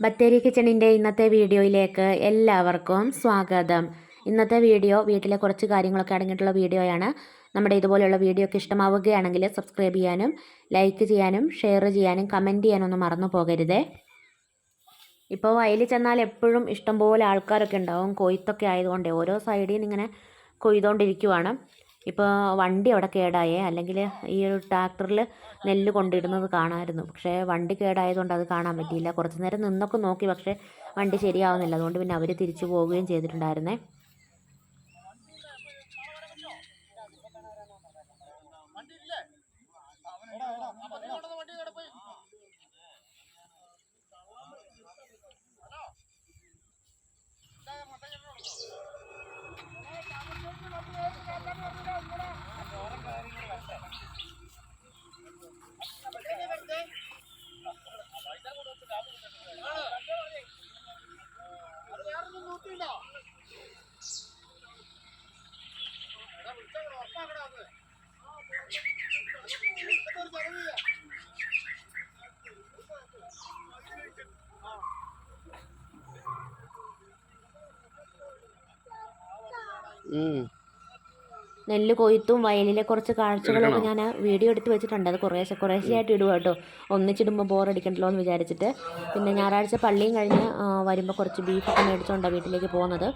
ബത്തേരി കിച്ചണിന്റെ ഇന്നത്തെ വീഡിയോയിലേക്ക് എല്ലാവർക്കും സ്വാഗതം. ഇന്നത്തെ വീഡിയോ വീട്ടിലെ കുറച്ച് കാര്യങ്ങളൊക്കെ അടങ്ങിയിട്ടുള്ള വീഡിയോയാണ്. നമ്മുടെ ഇതുപോലെയുള്ള വീഡിയോ ഒക്കെ ഇഷ്ടമാവുകയാണെങ്കിൽ സബ്സ്ക്രൈബ് ചെയ്യാനും ലൈക്ക് ചെയ്യാനും ഷെയർ ചെയ്യാനും കമന്റ് ചെയ്യാനൊന്നും മറന്നു പോകരുതേ. ഇപ്പോൾ വയലിൽ ചെന്നാൽ എപ്പോഴും ഇഷ്ടംപോലെ ആൾക്കാരൊക്കെ ഉണ്ടാവും. കൊയ്ത്തൊക്കെ ആയതുകൊണ്ട് ഓരോ സൈഡിൽ നിന്ന് ഇങ്ങനെ കൊയ്തുകൊണ്ടിരിക്കുവാണ് ഇപ്പോൾ വണ്ടി അവിടെ കേടായേ അല്ലെങ്കിൽ ഈ ഒരു ട്രാക്ടറിൽ നെല്ല് കൊണ്ടിടുന്നത് കാണാമായിരുന്നു പക്ഷേ വണ്ടി കേടായതുകൊണ്ട് അത് കാണാൻ പറ്റിയില്ല. കുറച്ച് നേരം നിന്നൊക്കെ നോക്കി പക്ഷേ വണ്ടി ശരിയാവുന്നില്ല. അതുകൊണ്ട് പിന്നെ അവർ തിരിച്ചു പോവുകയും ചെയ്തിട്ടുണ്ടായിരുന്നേ. Mm. നെല്ല് കൊയ്ത്തും വയലിലെ കുറച്ച് കാഴ്ചകളൊക്കെ ഞാൻ വീഡിയോ എടുത്ത് വെച്ചിട്ടുണ്ട്. അത് കുറേശ്ശെ കുറേശ്ശെയായിട്ട് ഇടുക കേട്ടോ. ഒന്നിച്ചിടുമ്പോൾ ബോറടിക്കണ്ടല്ലോ എന്ന് വിചാരിച്ചിട്ട്. പിന്നെ ഞായറാഴ്ച പള്ളിയും കഴിഞ്ഞ് വരുമ്പോൾ കുറച്ച് ബീഫൊക്കെ മേടിച്ചുകൊണ്ടാണ് വീട്ടിലേക്ക് പോകുന്നത്.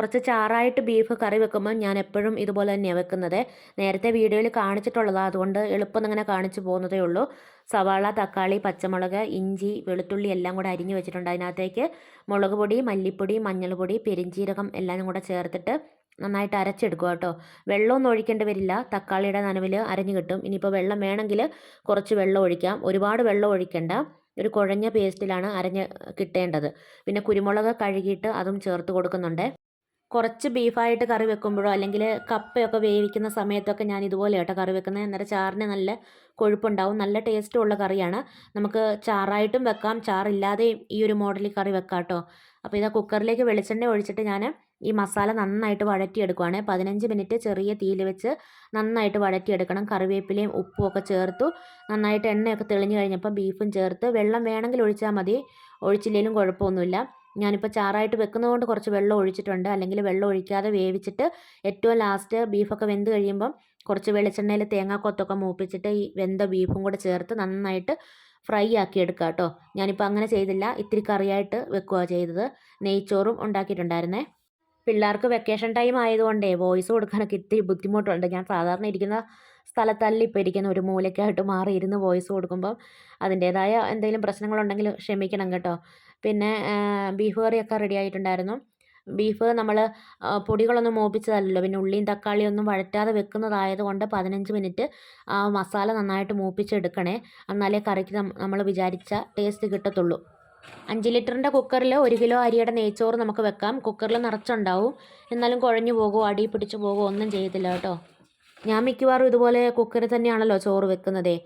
കുറച്ച് ചാറായിട്ട് ബീഫ് കറി വെക്കുമ്പോൾ ഞാൻ എപ്പോഴും ഇതുപോലെ തന്നെയാണ് വെക്കുന്നത്. നേരത്തെ വീഡിയോയിൽ കാണിച്ചിട്ടുള്ളതാണ് അതുകൊണ്ട് എളുപ്പം അങ്ങനെ കാണിച്ചു പോകുന്നതേ ഉള്ളൂ. സവാള തക്കാളി പച്ചമുളക് ഇഞ്ചി വെളുത്തുള്ളി എല്ലാം കൂടെ അരിഞ്ഞു വെച്ചിട്ടുണ്ട്. അതിനകത്തേക്ക് മുളക് പൊടി മല്ലിപ്പൊടി മഞ്ഞൾപ്പൊടി പെരിഞ്ചീരകം എല്ലാം കൂടെ ചേർത്തിട്ട് നന്നായിട്ട് അരച്ചെടുക്കുക കേട്ടോ. വെള്ളമൊന്നും ഒഴിക്കേണ്ടി വരില്ല. തക്കാളിയുടെ നനവിൽ അരഞ്ഞു കിട്ടും. ഇനിയിപ്പോൾ വെള്ളം വേണമെങ്കിൽ കുറച്ച് വെള്ളം ഒഴിക്കാം. ഒരുപാട് വെള്ളം ഒഴിക്കേണ്ട. ഒരു കുഴഞ്ഞ പേസ്റ്റിലാണ് അരഞ്ഞ് കിട്ടേണ്ടത്. പിന്നെ കുരുമുളക് കഴുകിയിട്ട് അതും ചേർത്ത് കൊടുക്കുന്നുണ്ട്. കുറച്ച് ബീഫായിട്ട് കറി വെക്കുമ്പോഴോ അല്ലെങ്കിൽ കപ്പയൊക്കെ വേവിക്കുന്ന സമയത്തൊക്കെ ഞാൻ ഇതുപോലെ കേട്ടോ കറി വെക്കുന്നത്. അന്നേരം ചാറിന് നല്ല കൊഴുപ്പുണ്ടാവും നല്ല ടേസ്റ്റും ഉള്ള കറിയാണ്. നമുക്ക് ചാറായിട്ടും വെക്കാം ചാറില്ലാതെയും ഈ ഒരു മോഡലിൽ കറി വെക്കാം കേട്ടോ അപ്പോൾ ഇതാ കുക്കറിലേക്ക് വെളിച്ചെണ്ണ ഒഴിച്ചിട്ട് ഞാൻ ഈ മസാല നന്നായിട്ട് വഴറ്റിയെടുക്കുവാണ്. പതിനഞ്ച് മിനിറ്റ് ചെറിയ തീയിൽ വെച്ച് നന്നായിട്ട് വഴറ്റിയെടുക്കണം. കറിവേപ്പിലയും ഉപ്പും ഒക്കെ ചേർത്തു. നന്നായിട്ട് എണ്ണയൊക്കെ തെളിഞ്ഞു കഴിഞ്ഞപ്പോൾ ബീഫും ചേർത്ത് വെള്ളം വേണമെങ്കിൽ ഒഴിച്ചാൽ മതി. ഒഴിച്ചില്ലെങ്കിലും കുഴപ്പമൊന്നുമില്ല. ഞാനിപ്പോൾ ചാറായിട്ട് വെക്കുന്നതുകൊണ്ട് കുറച്ച് വെള്ളം ഒഴിച്ചിട്ടുണ്ട്. അല്ലെങ്കിൽ വെള്ളം ഒഴിക്കാതെ വേവിച്ചിട്ട് ഏറ്റവും ലാസ്റ്റ് ബീഫൊക്കെ വെന്ത് കഴിയുമ്പം കുറച്ച് വെളിച്ചെണ്ണയിൽ തേങ്ങാക്കൊത്തൊക്കെ മൂപ്പിച്ചിട്ട് ഈ വെന്ത ബീഫും കൂടെ ചേർത്ത് നന്നായിട്ട് ഫ്രൈ ആക്കി എടുക്കുക കേട്ടോ ഞാനിപ്പോൾ അങ്ങനെ ചെയ്തില്ല. ഇത്തിരി കറിയായിട്ട് വെക്കുക ചെയ്തത്. നെയ്ച്ചോറും ഉണ്ടാക്കിയിട്ടുണ്ടായിരുന്നേ. പിള്ളേർക്ക് വെക്കേഷൻ ടൈം ആയതുകൊണ്ടേ വോയിസ് കൊടുക്കാനൊക്കെ ഇത്തിരി ബുദ്ധിമുട്ടുണ്ട്. ഞാൻ സാധാരണ ഇരിക്കുന്ന സ്ഥലത്തല്ല ഇപ്പോൾ ഇരിക്കുന്ന. ഒരു മൂലയ്ക്കായിട്ട് മാറി ഇരുന്ന് വോയിസ് കൊടുക്കുമ്പം അതിന്റേതായ എന്തെങ്കിലും പ്രശ്നങ്ങളുണ്ടെങ്കിൽ ക്ഷമിക്കണം കേട്ടോ. പിന്നെ ബീഫ് കറിയൊക്കെ റെഡി ആയിട്ടുണ്ടായിരുന്നു. ബീഫ് നമ്മൾ പൊടികളൊന്നും മൂപ്പിച്ചതല്ലല്ലോ. പിന്നെ ഉള്ളിയും തക്കാളിയും ഒന്നും വഴറ്റാതെ വെക്കുന്നതായത് കൊണ്ട് പതിനഞ്ച് മിനിറ്റ് ആ മസാല നന്നായിട്ട് മൂപ്പിച്ചെടുക്കണേ. എന്നാലേ കറിക്ക് നമ്മൾ വിചാരിച്ച ടേസ്റ്റ് കിട്ടത്തുള്ളൂ. അഞ്ച് ലിറ്ററിന്റെ കുക്കറിൽ ഒരു കിലോ അരിയുടെ നെയ്ച്ചോറ് നമുക്ക് വെക്കാം. കുക്കറിൽ നിറച്ചുണ്ടാവും. എന്നാലും കുഴഞ്ഞു പോകുമോ അടി പിടിച്ചു പോകുമോ ഒന്നും ചെയ്യത്തില്ല കേട്ടോ. ഞാൻ മിക്കവാറും ഇതുപോലെ കുക്കറിൽ തന്നെയാണല്ലോ ചോറ് വെക്കുന്നതേ.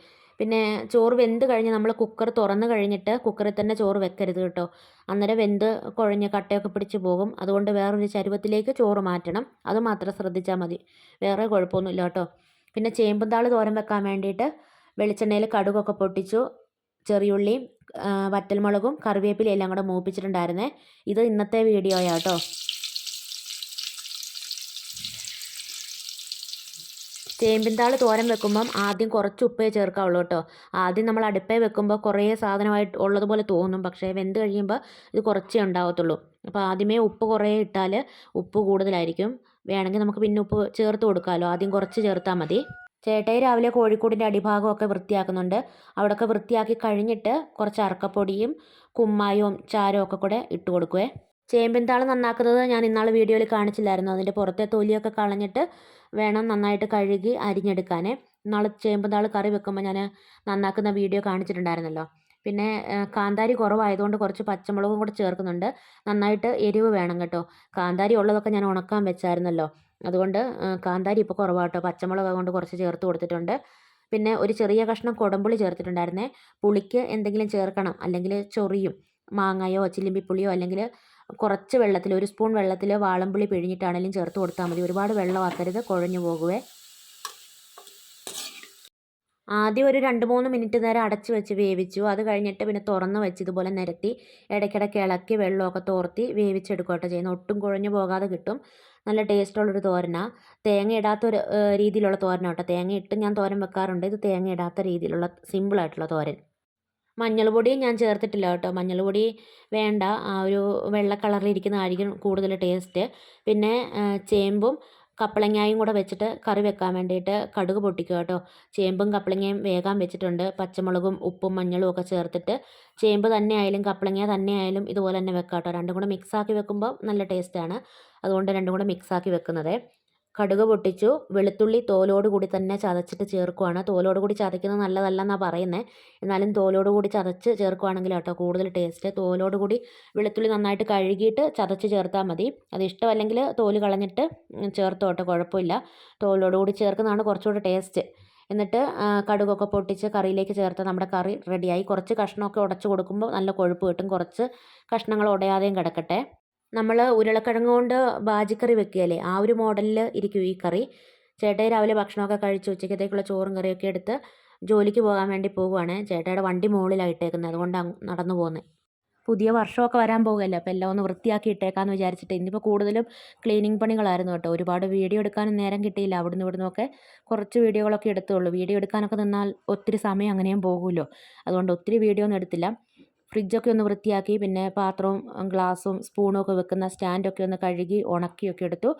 പിന്നെ ചോറ് വെന്ത് കഴിഞ്ഞ് നമ്മൾ കുക്കർ തുറന്ന് കഴിഞ്ഞിട്ട് കുക്കറിൽ തന്നെ ചോറ് വെക്കരുത് കേട്ടോ. അന്നേരം വെന്ത് കുഴഞ്ഞ് കട്ടയൊക്കെ പിടിച്ച് പോകും. അതുകൊണ്ട് വേറൊരു ചരുവത്തിലേക്ക് ചോറ് മാറ്റണം. അത് മാത്രം ശ്രദ്ധിച്ചാൽ മതി. വേറെ കുഴപ്പമൊന്നുമില്ല കേട്ടോ. പിന്നെ ചേമ്പും താൾ തോരൻ വെക്കാൻ വേണ്ടിയിട്ട് വെളിച്ചെണ്ണയിൽ കടുകൊക്കെ പൊട്ടിച്ചു. ചെറിയുള്ളിയും വറ്റൽമുളകും കറിവേപ്പിലയും എല്ലാം കൂടെ മൂപ്പിച്ചിട്ടുണ്ടായിരുന്നേ. ഇത് ഇന്നത്തെ വീഡിയോയാ ചേമ്പിൻതാൾ തോരൻ വെക്കുമ്പം ആദ്യം കുറച്ച് ഉപ്പേ ചേർക്കാവുള്ളൂ കേട്ടോ. ആദ്യം നമ്മൾ അടുപ്പേ വെക്കുമ്പോൾ കുറേ സാധനമായിട്ട് ഉള്ളതുപോലെ തോന്നും. പക്ഷേ വെന്ത് കഴിയുമ്പോൾ ഇത് കുറച്ചേ ഉണ്ടാവത്തുള്ളൂ. അപ്പോൾ ആദ്യമേ ഉപ്പ് കുറേ ഇട്ടാൽ ഉപ്പ് കൂടുതലായിരിക്കും. വേണമെങ്കിൽ നമുക്ക് പിന്നെ ഉപ്പ് ചേർത്ത് കൊടുക്കാമല്ലോ. ആദ്യം കുറച്ച് ചേർത്താൽ മതി. ചേട്ടായി രാവിലെ കോഴിക്കോടിന്റെ അടിഭാഗമൊക്കെ വൃത്തിയാക്കുന്നുണ്ട്. അവിടെയൊക്കെ വൃത്തിയാക്കി കഴിഞ്ഞിട്ട് കുറച്ച് അറക്കപ്പൊടിയും കുമ്മായവും ചാരവും ഒക്കെ കൂടെ ഇട്ട് കൊടുക്കുവേ. ചേമ്പിൻ താൾ നന്നാക്കുന്നത് ഞാൻ ഇന്നാൾ വീഡിയോയിൽ കാണിച്ചില്ലായിരുന്നു. അതിന്റെ പുറത്തെ തൊലിയൊക്കെ കളഞ്ഞിട്ട് വേണം നന്നായിട്ട് കഴുകി അരിഞ്ഞെടുക്കാനേ. ഇന്നാൾ ചേമ്പിൻതാൾ കറി വെക്കുമ്പോൾ ഞാൻ നന്നാക്കുന്ന വീഡിയോ കാണിച്ചിട്ടുണ്ടായിരുന്നല്ലോ. പിന്നെ കാന്താരി കുറവായതുകൊണ്ട് കുറച്ച് പച്ചമുളകും കൂടെ ചേർക്കുന്നുണ്ട്. നന്നായിട്ട് എരിവ് വേണം കേട്ടോ. കാന്താരി ഉള്ളതൊക്കെ ഞാൻ ഉണക്കാൻ വെച്ചായിരുന്നല്ലോ. അതുകൊണ്ട് കാന്താരി ഇപ്പോൾ കുറവാട്ടോ. പച്ചമുളക് കൊണ്ട് കുറച്ച് ചേർത്ത് കൊടുത്തിട്ടുണ്ട്. പിന്നെ ഒരു ചെറിയ കഷ്ണം കൊടമ്പുളി ചേർത്തിട്ടുണ്ടായിരുന്നേ. പുളിക്ക് എന്തെങ്കിലും ചേർക്കണം. അല്ലെങ്കിൽ ചൊറിയും. മാങ്ങയോ ചില്ലിമ്പിപ്പുളിയോ അല്ലെങ്കിൽ കുറച്ച് വെള്ളത്തിൽ ഒരു സ്പൂൺ വെള്ളത്തിൽ വാളംപുളി പിഴിഞ്ഞിട്ടാണെങ്കിലും ചേർത്ത് കൊടുത്താൽ മതി. ഒരുപാട് വെള്ളമാക്കരുത് കുഴഞ്ഞു പോകുവേ. ആദ്യം ഒരു രണ്ട് മൂന്ന് മിനിറ്റ് നേരം അടച്ച് വെച്ച് വേവിച്ചു. അത് കഴിഞ്ഞിട്ട് പിന്നെ തുറന്ന് വെച്ച് ഇതുപോലെ നിരത്തി ഇടയ്ക്കിടയ്ക്ക് ഇളക്കി വെള്ളമൊക്കെ തോർത്തി വേവിച്ചെടുക്കുകയൊക്കെ ചെയ്യുന്നത്. ഒട്ടും കുഴഞ്ഞു പോകാതെ കിട്ടും. നല്ല ടേസ്റ്റുള്ളൊരു തോരന. തേങ്ങ ഇടാത്തൊരു രീതിയിലുള്ള തോരന കേട്ടോ. തേങ്ങ ഇട്ട് ഞാൻ തോരൻ വെക്കാറുണ്ട്. ഇത് തേങ്ങ ഇടാത്ത രീതിയിലുള്ള സിമ്പിളായിട്ടുള്ള തോരൻ. മഞ്ഞൾപ്പൊടി ഞാൻ ചേർത്തിട്ടില്ല കേട്ടോ. മഞ്ഞൾപ്പൊടി വേണ്ട. ആ ഒരു വെള്ള കളറിലിരിക്കുന്നതായിരിക്കും കൂടുതൽ ടേസ്റ്റ്. പിന്നെ ചേമ്പും കപ്പളങ്ങായും കൂടെ വെച്ചിട്ട് കറി വെക്കാൻ വേണ്ടിയിട്ട് കടുക് പൊട്ടിക്കുക കേട്ടോ. ചേമ്പും കപ്പളങ്ങയും വേകാൻ വെച്ചിട്ടുണ്ട്. പച്ചമുളകും ഉപ്പും മഞ്ഞളും ഒക്കെ ചേർത്തിട്ട് ചേമ്പ് തന്നെ ആയാലും കപ്പളങ്ങ തന്നെ ആയാലും ഇതുപോലെ തന്നെ വെക്കാം കേട്ടോ രണ്ടും കൂടെ മിക്സാക്കി വെക്കുമ്പോൾ നല്ല ടേസ്റ്റാണ് അതുകൊണ്ട് രണ്ടും കൂടെ മിക്സാക്കി വെക്കുന്നത്. കടുക് പൊട്ടിച്ചു. വെളുത്തുള്ളി തോലോട് കൂടി തന്നെ ചതച്ചിട്ട് ചേർക്കുവാണ്. തോലോട് കൂടി ചതയ്ക്കുന്നത് നല്ലതല്ലെന്നാണ് പറയുന്നത് എന്നാലും തോലോട് കൂടി ചതച്ച് ചേർക്കുവാണെങ്കിൽ കേട്ടോ കൂടുതൽ ടേസ്റ്റ്. തോലോട് കൂടി വെളുത്തുള്ളി നന്നായിട്ട് കഴുകിയിട്ട് ചതച്ച് ചേർത്താൽ മതി. അത് ഇഷ്ടമല്ലെങ്കിൽ തോൽ കളഞ്ഞിട്ട് ചേർത്തോ കേട്ടോ. കുഴപ്പമില്ല. തോലോട് കൂടി ചേർക്കുന്നതാണ് കുറച്ചുകൂടി ടേസ്റ്റ്. എന്നിട്ട് കടുകൊക്കെ പൊട്ടിച്ച് കറിയിലേക്ക് ചേർത്ത് നമ്മുടെ കറി റെഡിയായി. കുറച്ച് കഷ്ണമൊക്കെ ഉടച്ച് കൊടുക്കുമ്പോൾ നല്ല കൊഴുപ്പ് കിട്ടും. കുറച്ച് കഷ്ണങ്ങൾ ഉടയാതെയും കിടക്കട്ടെ. നമ്മൾ ഉരുളക്കിഴങ്ങ് കൊണ്ട് ബാജിക്കറി വെക്കുകയല്ലേ? ആ ഒരു മോഡലിൽ ഇരിക്കും ഈ കറി. ചേട്ടായി രാവിലെ ഭക്ഷണമൊക്കെ കഴിച്ച് ഉച്ചക്കത്തേക്കുള്ള ചോറും കറിയൊക്കെ എടുത്ത് ജോലിക്ക് പോകാൻ വേണ്ടി പോവുകയാണ്. ചേട്ടായിയുടെ വണ്ടി മുകളിലായിട്ടേക്കുന്നത് അതുകൊണ്ടാണ് അതുകൊണ്ട് നടന്നു പോകുന്നത് പുതിയ വർഷമൊക്കെ വരാൻ പോകുമല്ലോ അപ്പോൾ എല്ലാം ഒന്ന് വൃത്തിയാക്കി ഇട്ടേക്കാന്ന് വിചാരിച്ചിട്ട് ഇന്നിപ്പോൾ കൂടുതലും ക്ലീനിങ് പണികളായിരുന്നു കേട്ടോ. ഒരുപാട് വീഡിയോ എടുക്കാനും നേരം കിട്ടിയില്ല. അവിടുന്ന് ഇവിടുന്ന് ഒക്കെ കുറച്ച് വീഡിയോകളൊക്കെ എടുത്തുള്ളൂ. വീഡിയോ എടുക്കാനൊക്കെ നിന്നാൽ ഒത്തിരി സമയം അങ്ങനെയും പോകുമല്ലോ. അതുകൊണ്ട് ഒത്തിരി വീഡിയോ ഒന്നും എടുത്തില്ല. ഫ്രിഡ്ജൊക്കെ ഒന്ന് വൃത്തിയാക്കി പിന്നെ പാത്രവും ഗ്ലാസും സ്പൂണും ഒക്കെ വെക്കുന്ന സ്റ്റാൻഡൊക്കെ ഒന്ന് കഴുകി ഉണക്കിയൊക്കെ എടുത്തു.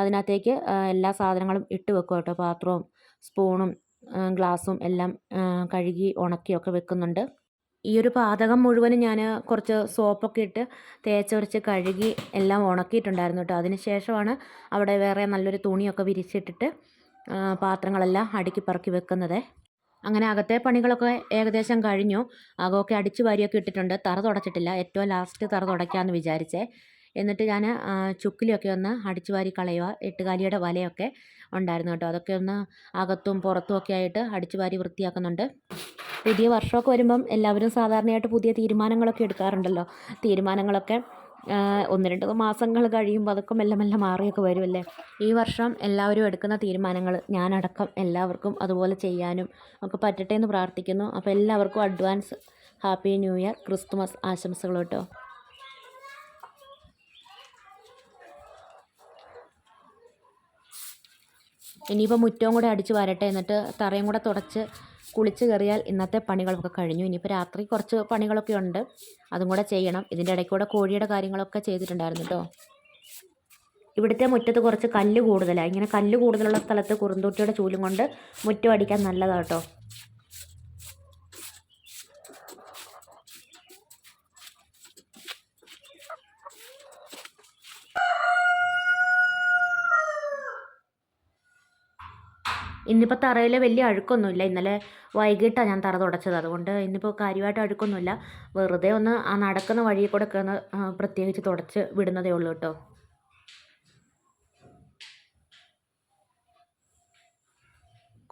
അതിനകത്തേക്ക് എല്ലാ സാധനങ്ങളും ഇട്ട് വെക്കും കേട്ടോ. പാത്രവും സ്പൂണും ഗ്ലാസും എല്ലാം കഴുകി ഉണക്കിയൊക്കെ വെക്കുന്നുണ്ട്. ഈ ഒരു പാചകം മുഴുവനും ഞാൻ കുറച്ച് സോപ്പൊക്കെ ഇട്ട് തേച്ചുരച്ച് കഴുകി എല്ലാം ഉണക്കിയിട്ടുണ്ടായിരുന്നു കേട്ടോ. അതിന് ശേഷമാണ് അവിടെ വേറെ നല്ലൊരു തുണിയൊക്കെ വിരിച്ചിട്ടിട്ട് പാത്രങ്ങളെല്ലാം അടുക്കി പറക്കി വെക്കുന്നത്. അങ്ങനെ അകത്തെ പണികളൊക്കെ ഏകദേശം കഴിഞ്ഞു. അകമൊക്കെ അടിച്ചു വാരിയൊക്കെ ഇട്ടിട്ടുണ്ട്. തറ തുടച്ചിട്ടില്ല. ഏറ്റവും ലാസ്റ്റ് തറ തുടയ്ക്കാമെന്ന് വിചാരിച്ചേ. എന്നിട്ട് ഞാൻ ചുക്കിലൊക്കെ ഒന്ന് അടിച്ചു വാരി കളയുക. എട്ടുകാലിയുടെ വലയൊക്കെ ഉണ്ടായിരുന്നു കേട്ടോ. അതൊക്കെ ഒന്ന് അകത്തും പുറത്തും ഒക്കെ ആയിട്ട് അടിച്ചു വാരി വൃത്തിയാക്കുന്നുണ്ട്. പുതിയ വർഷമൊക്കെ വരുമ്പം എല്ലാവരും സാധാരണയായിട്ട് പുതിയ തീരുമാനങ്ങളൊക്കെ എടുക്കാറുണ്ടല്ലോ. തീരുമാനങ്ങളൊക്കെ ഒന്ന് രണ്ട് മാസങ്ങൾ കഴിയുമ്പോൾ അതൊക്കെ മെല്ലെ മെല്ലെ മാറിയൊക്കെ വരുമല്ലേ ഈ വർഷം എല്ലാവരും എടുക്കുന്ന തീരുമാനങ്ങൾ ഞാനടക്കം എല്ലാവർക്കും അതുപോലെ ചെയ്യാനും ഒക്കെ പറ്റട്ടെ എന്ന് പ്രാർത്ഥിക്കുന്നു. അപ്പോൾ എല്ലാവർക്കും advance happy new year Christmas ആശംസകൾ കേട്ടോ. ഇനിയിപ്പോൾ മുറ്റവും കൂടെ അടിച്ച് വരട്ടെ എന്നിട്ട് തറയും കൂടെ തുടച്ച് കുളിച്ച് കയറിയാൽ ഇന്നത്തെ പണികളൊക്കെ കഴിഞ്ഞു. ഇനിയിപ്പോൾ രാത്രി കുറച്ച് പണികളൊക്കെ ഉണ്ട്. അതും കൂടെ ചെയ്യണം. ഇതിന്റെ ഇടയ്ക്കൂടെ കോഴിയുടെ കാര്യങ്ങളൊക്കെ ചെയ്തിട്ടുണ്ടായിരുന്നു കേട്ടോ ഇവിടുത്തെ മുറ്റത്ത് കുറച്ച് കല്ല് കൂടുതലാണ് ഇങ്ങനെ കല്ല് കൂടുതലുള്ള സ്ഥലത്ത് കുറുന്തോട്ടിയുടെ ചൂലും കൊണ്ട് മുറ്റം അടിക്കാൻ നല്ലതാണ് കേട്ടോ ഇന്നിപ്പോൾ തറയിൽ വലിയ അഴുക്കൊന്നുമില്ല. ഇന്നലെ വൈകിട്ടാണ് ഞാൻ തറ തുടച്ചത്. അതുകൊണ്ട് ഇന്നിപ്പോൾ കാര്യമായിട്ട് അഴുക്കൊന്നുമില്ല വെറുതെ ഒന്ന് ആ നടക്കുന്ന വഴിയിൽ കൂടെ ഒക്കെ ഒന്ന് പ്രത്യേകിച്ച് തുടച്ച് വിടുന്നതേ ഉള്ളൂ കേട്ടോ.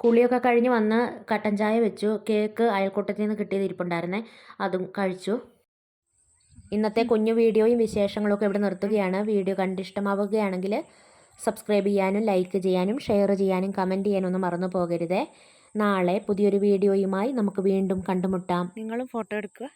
കുളിയൊക്കെ കഴിഞ്ഞ് വന്ന് കട്ടൻ ചായ വെച്ചു. കേക്ക് അയൽക്കൂട്ടത്തിൽ നിന്ന് കിട്ടിയത് ഇരിപ്പുണ്ടായിരുന്നേ. അതും കഴിച്ചു. ഇന്നത്തെ കുഞ്ഞു വീഡിയോയും വിശേഷങ്ങളൊക്കെ ഇവിടെ നിർത്തുകയാണ്. വീഡിയോ കണ്ടിഷ്ടമാവുകയാണെങ്കിൽ സബ്സ്ക്രൈബ് ചെയ്യാനും ലൈക്ക് ചെയ്യാനും ഷെയർ ചെയ്യാനും കമന്റ് ചെയ്യാനും ഒന്നും മറന്നു പോകരുതേ. നാളെ പുതിയൊരു വീഡിയോയുമായി നമുക്ക് വീണ്ടും കണ്ടുമുട്ടാം. നിങ്ങളും ഫോട്ടോ എടുക്കുക.